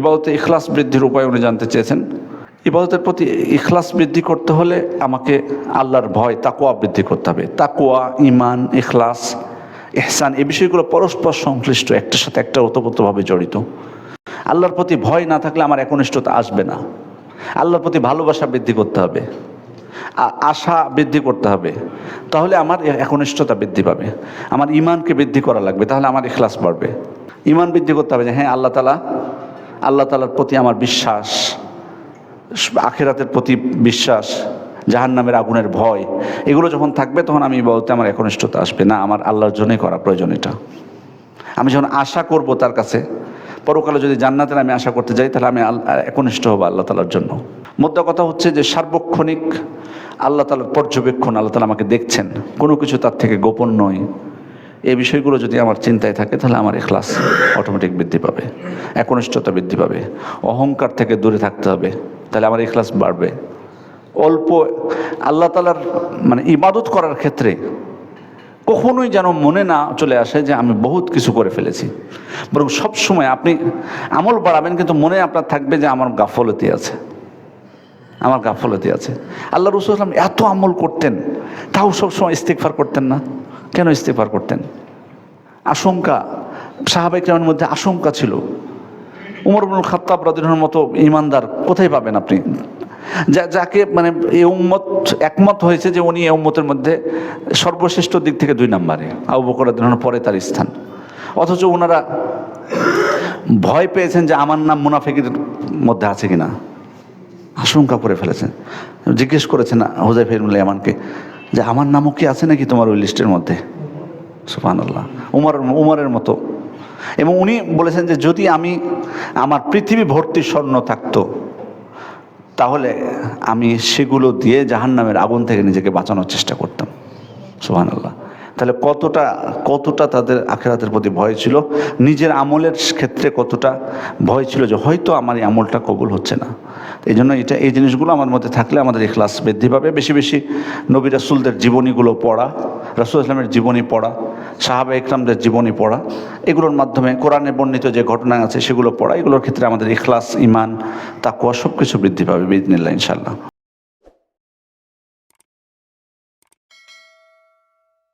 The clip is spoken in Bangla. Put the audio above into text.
ইবাদতে ইখলাস বৃদ্ধির উপায় উনি জানতে চেয়েছেন। ইবাদতের প্রতি ইখলাস বৃদ্ধি করতে হলে আমাকে আল্লাহর ভয় তাকুয়া বৃদ্ধি করতে হবে। তাকুয়া ইমান ইখলাস এহসান এই বিষয়গুলো পরস্পর সংশ্লিষ্ট, একটার সাথে একটা ওতপ্রোতভাবে জড়িত। আল্লাহর প্রতি ভয় না থাকলে আমার একনিষ্ঠতা আসবে না। আল্লাহর প্রতি ভালোবাসা বৃদ্ধি করতে হবে। আশা বৃদ্ধি করতে হবে। তাহলে আমার একনিষ্ঠতা বৃদ্ধি পাবে। আমার ইমানকে বৃদ্ধি করা লাগবে। তাহলে আমার ইখলাস বাড়বে। ইমান বৃদ্ধি করতে হবে যে হ্যাঁ আল্লাহ তালা আল্লাহ তালার প্রতি আমার বিশ্বাস, আখেরাতের প্রতি বিশ্বাস জাহান নামের আগুনের ভয়, এগুলো যখন থাকবে তখন আমি বলতে আমার একনিষ্ঠতা আসবে। না, আমার আল্লাহর জন্যই করা প্রয়োজন এটা। আমি যখন আশা করব তার কাছে, পরকালে যদি জান্নাতের আমি আশা করতে যাই, তাহলে আমি একনিষ্ঠ হব আল্লাহ তালার জন্য। মোদ্দা কথা হচ্ছে যে সার্বক্ষণিক আল্লাহ তালার পর্যবেক্ষণ, আল্লাহ তালা আমাকে দেখছেন। কোনো কিছু তার থেকে গোপন নয়। এই বিষয়গুলো যদি আমার চিন্তায় থাকে, তাহলে আমার এখলাস অটোমেটিক বৃদ্ধি পাবে, একনিষ্ঠতা বৃদ্ধি পাবে, অহংকার থেকে দূরে থাকতে হবে, তাহলে আমার এখলাস বাড়বে। অল্প, আল্লাহ তালার মানে ইবাদত করার ক্ষেত্রে কখনোই যেন মনে না চলে আসে যে আমি বহুত কিছু করে ফেলেছি। বরং সব সময় আপনি আমল বাড়াবেন, কিন্তু মনে আপনার থাকবে যে আমার গাফলতি আছে। আমার গাফলতি আছে। আল্লাহ রসুল এত আমল করতেন, তাও সবসময় ইস্তেকফার করতেন না। কেন ইস্তেকফার করতেন? আশঙ্কা সাহাবাই কেমন মধ্যে আশঙ্কা ছিল। উমর বনুল খাত্তাব রাদিনের মতো ইমানদার কোথায় পাবেন আপনি? যা, যাকে মানে এই উম্মত একমত হয়েছে যে উনি এই উম্মতের মধ্যে সর্বশ্রেষ্ঠ দিক থেকে দুই নম্বরে, আবু বকর রাদিনের পরে তার স্থান। অথচ ওনারা ভয় পেয়েছেন যে আমার নাম মুনাফিকের মধ্যে আছে কিনা। আশঙ্কা করে ফেলেছেন। জিজ্ঞেস করেছেন হুজাই ফেরমুল ইয়ামানকে যে আমার নামও কি আছে নাকি তোমার ওই লিস্টের মধ্যে? সুফান আল্লাহ উমর, উমরের মতো। এবং উনি বলেছেন যে যদি আমি, আমার পৃথিবী ভর্তি স্বর্ণ থাকত, তাহলে আমি সেগুলো দিয়ে জাহান্নামের আগুন থেকে নিজেকে বাঁচানোর চেষ্টা করতাম। সুহান আল্লাহ তাহলে কতটা কতটা তাদের আখেরাতের প্রতি ভয় ছিল? নিজের আমলের ক্ষেত্রে কতটা ভয় ছিল যে হয়তো আমার এই আমলটা কবুল হচ্ছে না? এই জন্য এটা, এই জিনিসগুলো আমার মধ্যে থাকলে আমাদের ইখলাস বৃদ্ধি পাবে। বেশি বেশি নবী রাসুলদের জীবনীগুলো পড়া, রাসুল ইসলামের জীবনী পড়া, সাহাবা ইকরামদের জীবনী পড়া, এগুলোর মাধ্যমে কোরআনে বর্ণিত যে ঘটনা আছে সেগুলো পড়া, এগুলোর ক্ষেত্রে আমাদের ইখলাস ইমান তাকুয়া সব কিছু বৃদ্ধি পাবে বিদিনিল্লা ইনশাল্লাহ